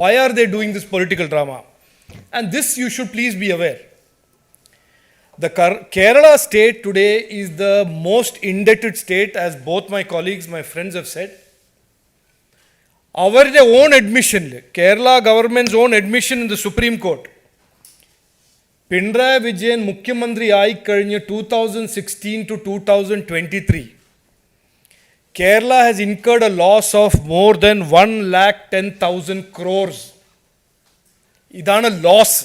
Why are they doing this political drama? And this you should please be aware. The Kar- Kerala state today is the most indebted state, as both my colleagues, my friends have said. അവരുടെ on അഡ്മിഷനിൽ Kerala government own admission in the supreme court Pinarayi Vijayan മുഖ്യമന്ത്രി ആയിക്കഴിഞ്ഞ് two thousand sixteen to two thousand twenty three Kerala has incurred a loss of more than one lakh ten thousand crores ഇതാണ് loss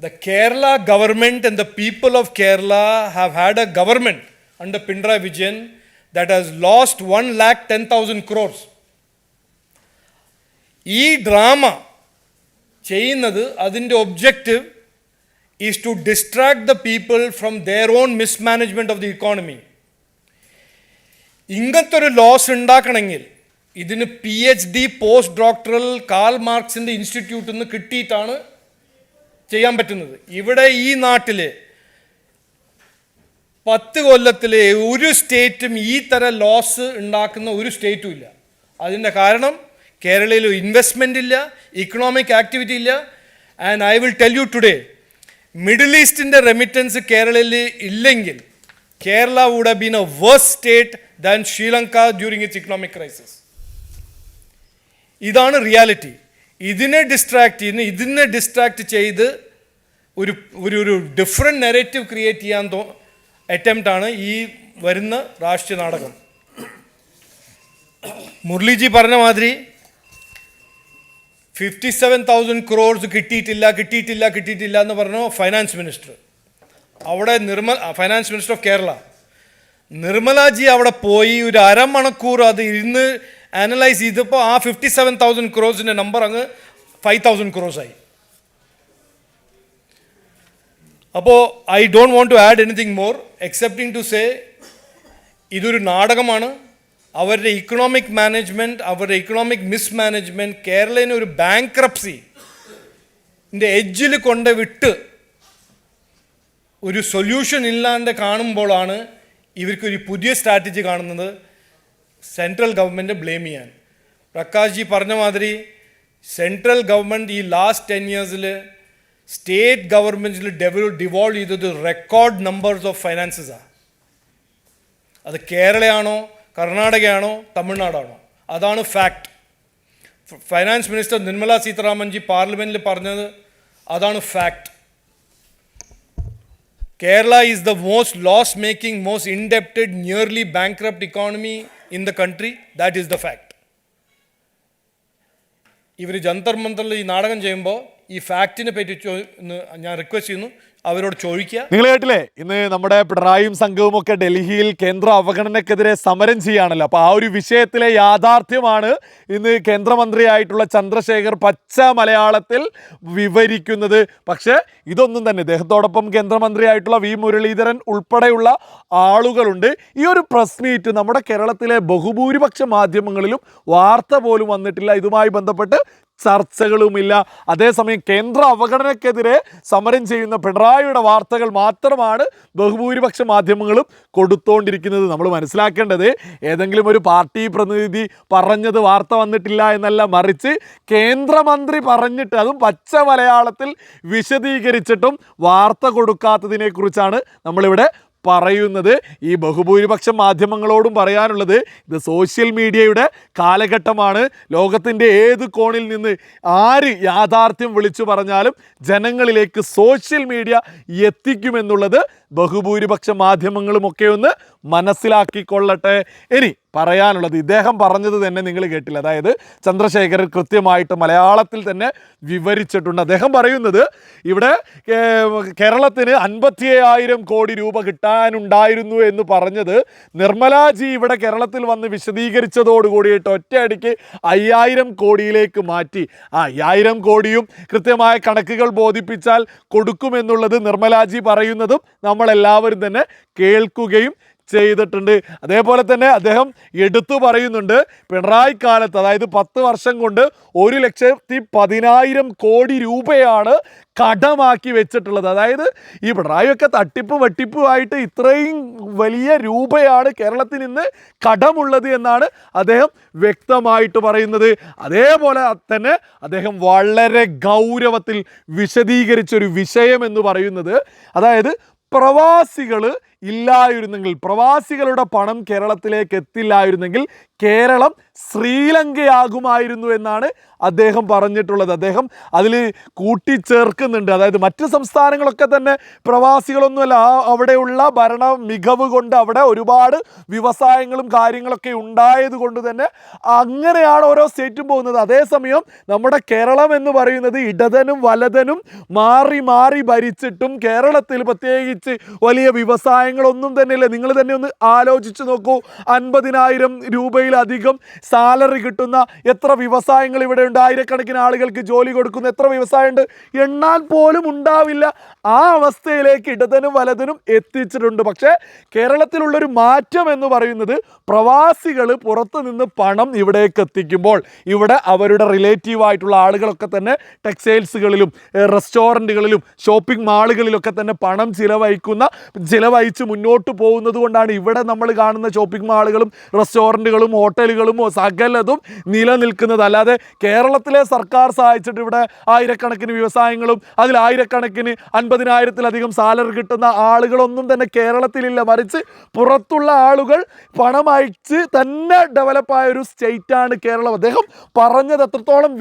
the Kerala government and the people of Kerala have had a government under Pinarayi Vijayan that has lost 1 lakh 10,000 crores. ഈ drama ചെയ്യുന്നത് അതിൻ്റെ objective is to distract the people from their own mismanagement of the economy ഇങ്ങനത്തെ ഒരു loss ഉണ്ടാക്കണമെങ്കിൽ ഇതിന് P H D post doctoral Karl മാർക്സിന്റെ ഇൻസ്റ്റിറ്റ്യൂട്ടിൽ നിന്ന് കിട്ടിയിട്ടാണ് ചെയ്യാൻ പറ്റുന്നത്. ഇവിടെ ഈ നാട്ടിൽ പത്ത് കൊല്ലത്തിലെ ഒരു സ്റ്റേറ്റും ഈ തരം ലോസ് ഉണ്ടാക്കുന്ന ഒരു സ്റ്റേറ്റും ഇല്ല. അതിന്റെ കാരണം കേരളയിൽ ഇൻവെസ്റ്റ്മെന്റ് ഇല്ല ഇക്കണോമിക് ആക്ടിവിറ്റി ഇല്ല. And I will tell you today middle ഈസ്റ്റിന്റെ remittance കേരളയിൽ ഇല്ലെങ്കിൽ Kerala would have been a worse state than Sri Lanka during its economic crisis ഇതാണ് റിയാലിറ്റി ഇതിനെ ഡിസ്ട്രാക്ട് ചെയ്യുന്ന ഇതിനെ ഡിസ്ട്രാക്ട് ചെയ്ത് ഒരു ഒരു ഒരു ഡിഫറെന്റ് നെറേറ്റീവ് ക്രിയേറ്റ് ചെയ്യാൻ തോ അറ്റംപ്റ്റാണ് ഈ വരുന്ന രാഷ്ട്രീയ നാടകം. മുരളിജി പറഞ്ഞ മാതിരി ഫിഫ്റ്റി സെവൻ തൗസൻഡ് ക്രോർസ് കിട്ടിയിട്ടില്ല കിട്ടിയിട്ടില്ല കിട്ടിയിട്ടില്ല എന്ന് പറഞ്ഞു ഫൈനാൻസ് മിനിസ്റ്റർ അവിടെ Nirmal finance minister of Kerala Nirmala ji അവിടെ പോയി ഒരു അരമണിക്കൂർ അത് ഇരുന്ന് അനലൈസ് ചെയ്തപ്പോൾ ആ ഫിഫ്റ്റി സെവൻ തൗസൻഡ് ക്രോസിന്റെ നമ്പർ അങ്ങ് ഫൈവ് തൗസൻഡ് ക്രോസായി അപ്പോൾ I don't want to add anything more excepting to say ഇതൊരു നാടകമാണ്. അവരുടെ ഇക്കണോമിക് മാനേജ്മെന്റ് അവരുടെ ഇക്കണോമിക് മിസ്മാനേജ്മെന്റ് കേരളനെ ഒരു ബാങ്ക്രപ്സി എഡ്ജിൽ കൊണ്ട് വിട്ട് ഒരു സൊല്യൂഷൻ ഇല്ലാണ്ട് കാണുമ്പോഴാണ് ഇവർക്കൊരു പുതിയ സ്ട്രാറ്റജി കാണുന്നത്. സെൻട്രൽ ഗവൺമെന്റ് ബ്ലെയിം ചെയ്യാൻ. പ്രകാശ് ജി പറഞ്ഞ മാതിരി സെൻട്രൽ ഗവൺമെന്റ് ഈ ലാസ്റ്റ് ടെൻ ഇയേഴ്സിൽ സ്റ്റേറ്റ് ഗവൺമെന്റിൽ ഡെവലോ ഡിവോൾവ് ചെയ്തത് റെക്കോർഡ് നമ്പേഴ്സ് ഓഫ് ഫൈനാൻസസാണ് അത് കേരളയാണോ കർണാടകയാണോ തമിഴ്നാടാണോ? അതാണ് fact finance minister Nirmala Sitharaman ji പാർലമെന്റിൽ പറഞ്ഞത് അതാണ് fact Kerala is the most loss making most indebted nearly bankrupt economy in the country that is the fact ഇവർ ജന്തർ മന്ത്രിൽ ഈ നാടകം ചെയ്യുമ്പോൾ ഈ ഫാക്റ്റിനെ പറ്റി ഞാൻ റിക്വസ്റ്റ് ചെയ്യുന്നു. അവരോട് ചോദിക്കുക. നിങ്ങൾ കേട്ടില്ലേ? ഇന്ന് നമ്മുടെ പിണറായിയും സംഘവും ഒക്കെ ഡൽഹിയിൽ കേന്ദ്ര അവഗണനക്കെതിരെ സമരം ചെയ്യാണല്ലോ അപ്പൊ ആ ഒരു വിഷയത്തിലെ യാഥാർത്ഥ്യമാണ് ഇന്ന് കേന്ദ്രമന്ത്രിയായിട്ടുള്ള ചന്ദ്രശേഖർ പച്ച മലയാളത്തിൽ വിവരിക്കുന്നത്. പക്ഷേ ഇതൊന്നും തന്നെ. ഇദ്ദേഹത്തോടൊപ്പം കേന്ദ്രമന്ത്രിയായിട്ടുള്ള വി മുരളീധരൻ ഉൾപ്പെടെയുള്ള ആളുകളുണ്ട്. ഈ ഒരു പ്രസ് മീറ്റ് നമ്മുടെ കേരളത്തിലെ ബഹുഭൂരിപക്ഷ മാധ്യമങ്ങളിലും വാർത്ത പോലും വന്നിട്ടില്ല. ഇതുമായി ബന്ധപ്പെട്ട് ചർച്ചകളുമില്ല. അതേസമയം കേന്ദ്ര അവഗണനക്കെതിരെ സമരം ചെയ്യുന്ന പിണറായിയുടെ വാർത്തകൾ മാത്രമാണ് ബഹുഭൂരിപക്ഷ മാധ്യമങ്ങളും കൊടുത്തുകൊണ്ടിരിക്കുന്നത് നമ്മൾ മനസ്സിലാക്കേണ്ടത് ഏതെങ്കിലും ഒരു പാർട്ടി പ്രതിനിധി പറഞ്ഞത് വാർത്ത വന്നിട്ടില്ല എന്നല്ല മറിച്ച് കേന്ദ്രമന്ത്രി പറഞ്ഞിട്ട് അതും പച്ച മലയാളത്തിൽ വിശദീകരിച്ചിട്ടും വാർത്ത കൊടുക്കാത്തതിനെക്കുറിച്ചാണ് നമ്മളിവിടെ പറയുന്നത് ഈ ബഹുഭൂരിപക്ഷം മാധ്യമങ്ങളോടും പറയാനുള്ളത് ഇത് സോഷ്യൽ മീഡിയയുടെ കാലഘട്ടമാണ്. ലോകത്തിന്റെ ഏത് കോണിൽ നിന്ന് ആര് യാഥാർത്ഥ്യം വിളിച്ചു പറഞ്ഞാലും ജനങ്ങളിലേക്ക് സോഷ്യൽ മീഡിയ എത്തിക്കുമെന്നുള്ളത് ബഹുഭൂരിപക്ഷ മാധ്യമങ്ങളുമൊക്കെ ഒന്ന് മനസ്സിലാക്കിക്കൊള്ളട്ടെ. ഇനി പറയാനുള്ളത്. ഇദ്ദേഹം പറഞ്ഞത് തന്നെ നിങ്ങൾ കേട്ടില്ല. അതായത് ചന്ദ്രശേഖരൻ കൃത്യമായിട്ട് മലയാളത്തിൽ തന്നെ വിവരിച്ചിട്ടുണ്ട്. അദ്ദേഹം പറയുന്നത് ഇവിടെ കേരളത്തിന് അൻപത്തി അയ്യായിരം കോടി രൂപ കിട്ടാനുണ്ടായിരുന്നു എന്ന് പറഞ്ഞത് നിർമ്മലാജി ഇവിടെ കേരളത്തിൽ വന്ന് വിശദീകരിച്ചതോടുകൂടിയിട്ട് ഒറ്റയടിക്ക് അയ്യായിരം കോടിയിലേക്ക് മാറ്റി. ആ അയ്യായിരം കോടിയും കൃത്യമായ കണക്കുകൾ ബോധിപ്പിച്ചാൽ കൊടുക്കുമെന്നുള്ളത് നിർമ്മലാജി പറയുന്നതും നമ്മളെല്ലാവരും തന്നെ കേൾക്കുകയും ചെയ്തിട്ടുണ്ട്. അതേപോലെ തന്നെ അദ്ദേഹം എടുത്തു പറയുന്നുണ്ട് പിണറായി കാലത്ത് അതായത് പത്ത് വർഷം കൊണ്ട് ഒരു ലക്ഷത്തി പതിനായിരം കോടി രൂപയാണ് കടമാക്കി വെച്ചിട്ടുള്ളത്. അതായത് ഈ പിണറായിയൊക്കെ തട്ടിപ്പ് വെട്ടിപ്പുമായിട്ട് ഇത്രയും വലിയ രൂപയാണ് കേരളത്തിൽ നിന്ന് കടമുള്ളത് എന്നാണ് അദ്ദേഹം വ്യക്തമായിട്ട് പറയുന്നത്. അതേപോലെ തന്നെ അദ്ദേഹം വളരെ ഗൗരവത്തിൽ വിശദീകരിച്ചൊരു വിഷയം എന്ന് പറയുന്നത് അതായത് പ്രവാസികൾ ഇല്ലായിരുന്നെങ്കിൽ പ്രവാസികളുടെ പണം കേരളത്തിലേക്ക് എത്തില്ലായിരുന്നെങ്കിൽ കേരളം ശ്രീലങ്കയാകുമായിരുന്നു എന്നാണ് അദ്ദേഹം പറഞ്ഞിട്ടുള്ളത്. അദ്ദേഹം അതിൽ കൂട്ടിച്ചേർക്കുന്നുണ്ട്. അതായത് മറ്റ് സംസ്ഥാനങ്ങളൊക്കെ തന്നെ പ്രവാസികളൊന്നുമല്ല. ആ അവിടെയുള്ള ഭരണ മികവ് കൊണ്ട് അവിടെ ഒരുപാട് വ്യവസായങ്ങളും കാര്യങ്ങളൊക്കെ ഉണ്ടായത് കൊണ്ട് തന്നെ അങ്ങനെയാണ് ഓരോ സ്റ്റേറ്റും പോകുന്നത്. അതേസമയം നമ്മുടെ കേരളം എന്ന് പറയുന്നത് ഇടതനും വലതനും മാറി മാറി ഭരിച്ചിട്ടും കേരളത്തിൽ പ്രത്യേകിച്ച് വലിയ വ്യവസായങ്ങളൊന്നും തന്നെ ഇല്ല നിങ്ങൾ തന്നെ ഒന്ന് ആലോചിച്ച് നോക്കൂ. അൻപതിനായിരം രൂപയിലധികം സാലറി കിട്ടുന്ന എത്ര വ്യവസായങ്ങൾ ഇവിടെ ഉണ്ട്? ആയിരക്കണക്കിന് ആളുകൾക്ക് ജോലി കൊടുക്കുന്ന എത്ര വ്യവസായമുണ്ട്? എണ്ണാൻ പോലും ഉണ്ടാവില്ല. ആ അവസ്ഥയിലേക്ക് ഇടതനും വലതനും എത്തിച്ചിട്ടുണ്ട്. പക്ഷേ കേരളത്തിലുള്ളൊരു മാറ്റം എന്ന് പറയുന്നത് പ്രവാസികൾ പുറത്തു നിന്ന് പണം ഇവിടേക്ക് എത്തിക്കുമ്പോൾ ഇവിടെ അവരുടെ റിലേറ്റീവ് ആയിട്ടുള്ള ആളുകളൊക്കെ തന്നെ ടെക്സ്റ്റൈൽസുകളിലും റെസ്റ്റോറന്റുകളിലും ഷോപ്പിംഗ് മാളുകളിലൊക്കെ തന്നെ പണം ചിലവഴിക്കുന്ന ചിലവഴിച്ച് മുന്നോട്ട് പോകുന്നത് കൊണ്ടാണ് ഇവിടെ നമ്മൾ കാണുന്ന ഷോപ്പിംഗ് മാളുകളും റെസ്റ്റോറന്റുകളും ഹോട്ടലുകളും സകലതും നിലനിൽക്കുന്നത് അല്ലാതെ കേരളത്തിലെ സർക്കാർ സഹായിച്ചിട്ട് ഇവിടെ ആയിരക്കണക്കിന് വ്യവസായങ്ങളും അതിൽ ആയിരക്കണക്കിന് അൻപതിനായിരത്തിലധികം സാലറി കിട്ടുന്ന ആളുകളൊന്നും തന്നെ കേരളത്തിലില്ല. മറിച്ച് പുറത്തുള്ള ആളുകൾ പണം അയച്ച് തന്നെ ഡെവലപ്പായ ഒരു സ്റ്റേറ്റാണ് കേരളം. അദ്ദേഹം പറഞ്ഞത് അത്രത്തോളം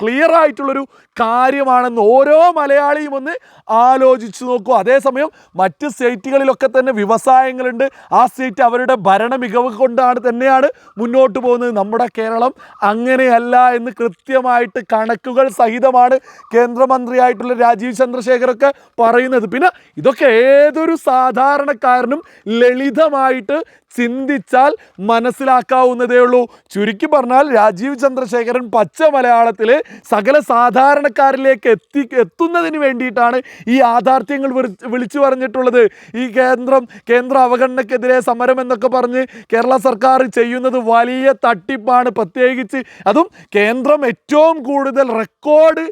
ക്ലിയർ ആയിട്ടുള്ളൊരു കാര്യമാണെന്ന് ഓരോ മലയാളിയും ഒന്ന് ആലോചിച്ചു നോക്കൂ. അതേസമയം മറ്റ് സ്റ്റേറ്റുകളിലൊക്കെ തന്നെ വ്യവസായങ്ങളുണ്ട്. ആ സ്റ്റേറ്റ് അവരുടെ ഭരണ മികവ് കൊണ്ടാണ് തന്നെയാണ് മുന്നോട്ട് പോകുന്നത്. നമ്മുടെ കേരളം അങ്ങനെയല്ല എന്ന് കൃത്യമായിട്ട് കണക്കുകൾ സഹിതമാണ് കേന്ദ്രമന്ത്രിയായിട്ടുള്ള രാജീവ് ചന്ദ്രശേഖരൊക്കെ പറയുന്നത്. പിന്നെ ഇതൊക്കെ ഏതൊരു സാധാരണക്കാരനും ലളിതമായിട്ട് ചിന്തിച്ചാൽ മനസ്സിലാക്കാവുന്നതേ ഉള്ളൂ. ചുരുക്കി പറഞ്ഞാൽ രാജീവ് ചന്ദ്രശേഖരൻ പച്ച മലയാളത്തിൽ സകല സാധാരണക്കാരിലേക്ക് എത്തി എത്തുന്നതിന് വേണ്ടിയിട്ടാണ് ഈ യാഥാർത്ഥ്യങ്ങൾ വിളിച്ച് പറഞ്ഞിട്ടുള്ളത്. ഈ കേന്ദ്രം കേന്ദ്ര അവഗണനക്കെതിരെ സമരം എന്നൊക്കെ പറഞ്ഞ് കേരള സർക്കാർ ചെയ്യുന്നത് വലിയ തട്ടിപ്പാണ്. പ്രത്യേകിച്ച് അതും കേന്ദ്രം ഏറ്റവും കൂടുതൽ റെക്കോർഡ്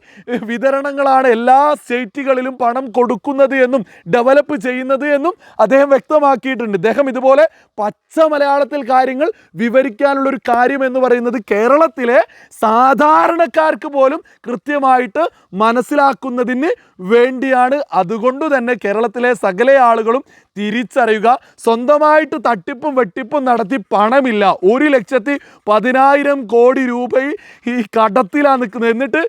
വിതരണങ്ങളാണ് എല്ലാ സ്റ്റേറ്റുകളിലും പണം കൊടുക്കുന്നത് എന്നും ഡെവലപ്പ് ചെയ്യുന്നത് എന്നും അദ്ദേഹം വ്യക്തമാക്കിയിട്ടുണ്ട്. അദ്ദേഹം ഇതുപോലെ പച്ച മലയാളത്തിൽ കാര്യങ്ങൾ വിവരിക്കാനുള്ള ഒരു കാര്യം എന്ന് പറയുന്നത് കേരളത്തിലെ സാധാരണക്കാർക്ക് പോലും കൃത്യമായിട്ട് മനസ്സിലാക്കുന്നതിന് വേണ്ടിയാണ്. അതുകൊണ്ട് തന്നെ കേരളത്തിലെ സകല ആളുകളും തിരിച്ചറിയുക. സ്വന്തമായിട്ട് തട്ടിപ്പും വെട്ടിപ്പും നടത്തി പണമില്ല. ഒരു ലക്ഷത്തി പതിനായിരം കോടി രൂപ ഈ കടത്തിലാണ് നിൽക്കുന്നത്. എന്നിട്ട്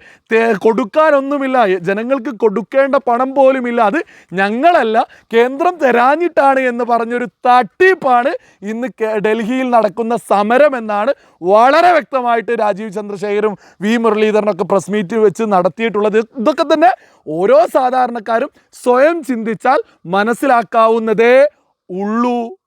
കൊടുക്കാനൊന്നുമില്ല. ജനങ്ങൾക്ക് കൊടുക്കേണ്ട പണം പോലുമില്ല. അത് ഞങ്ങളല്ല കേന്ദ്രം തരാഞ്ഞിട്ടാണ് എന്ന് പറഞ്ഞൊരു തട്ടിപ്പാണ് ഇന്ന് ഡൽഹിയിൽ നടക്കുന്ന സമരം എന്നാണ് വളരെ വ്യക്തമായിട്ട് രാജീവ് ചന്ദ്രശേഖരും വി മുരളീധരനൊക്കെ പ്രസ് മീറ്റ് വെച്ച് നടത്തിയിട്ടുള്ളത്. ഇതൊക്കെ തന്നെ ഓരോ സാധാരണക്കാരും സ്വയം ചിന്തിച്ചാൽ മനസ്സിലാക്കാവുന്നതേ ഉള്ളൂ.